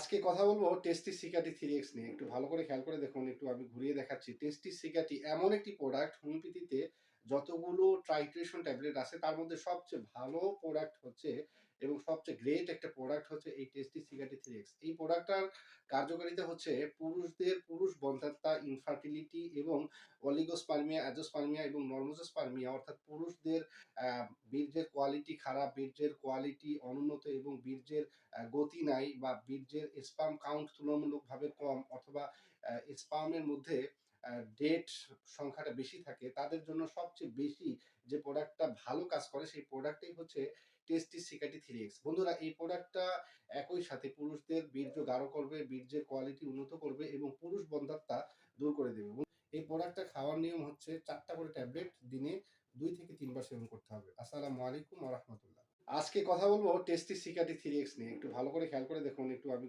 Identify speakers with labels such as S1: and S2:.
S1: আজকে কথা বলব টেস্টি সিকাটি থ্রি এক্স নিয়ে। একটু ভালো করে খেয়াল করে দেখুন, একটু আমি ঘুরিয়ে দেখাচ্ছি। টেস্টি সিকাটি এমন একটি প্রোডাক্ট হোমিওপ্যাথিতে যতগুলো ট্রাইট্রেশন ট্যাবলেট আছে, তার মধ্যে সবচেয়ে ভালো প্রোডাক্ট হচ্ছে এবং সবচেয়ে গ্রেট একটা প্রোডাক্ট হচ্ছে এই টেস্টি সিকাটি থ্রি এক্স এই প্রোডাক্টটার কার্যকারিতা হচ্ছে পুরুষদের পুরুষ বন্ধাত্তা ইনফার্টিলিটি এবং অলিগোস্পার্মিয়া অ্যাজোস্পার্মিয়া এবং নর্মোজোস্পার্মিয়া অর্থাৎ পুরুষদের বীর্যের কোয়ালিটি খারাপ, বীর্যের কোয়ালিটি অনুন্নত এবং বীর্যের গতি নাই বা বীর্যের স্পাম কাউন্ট তুলনামূলকভাবে কম অথবা স্পামের মধ্যে ডেট সংখ্যাটা বেশি থাকে, তাদের জন্য সবচেয়ে বেশি যে প্রোডাক্টটা ভালো কাজ করে, সেই প্রোডাক্টটাই হচ্ছে টেস্টি সিকাটি থ্রি এক্স বন্ধুরা, এই প্রোডাক্টটা একই সাথে পুরুষদের বীর্য গাঢ় করবে, বীর্যের কোয়ালিটি উন্নত করবে এবং পুরুষ বন্ধাত্তা দূর করে দেবে। এই প্রোডাক্টটা খাওয়ার নিয়ম হচ্ছে চারটা করে ট্যাবলেট দিনে দুই থেকে তিনবার সেবন করতে হবে। আসসালামু আলাইকুম রহমতুল্লাহ। আজকে কথা বলব টেস্টি সিকাটি থ্রি এক্স নিয়ে। একটু ভালো করে খেয়াল করে দেখুন, একটু আমি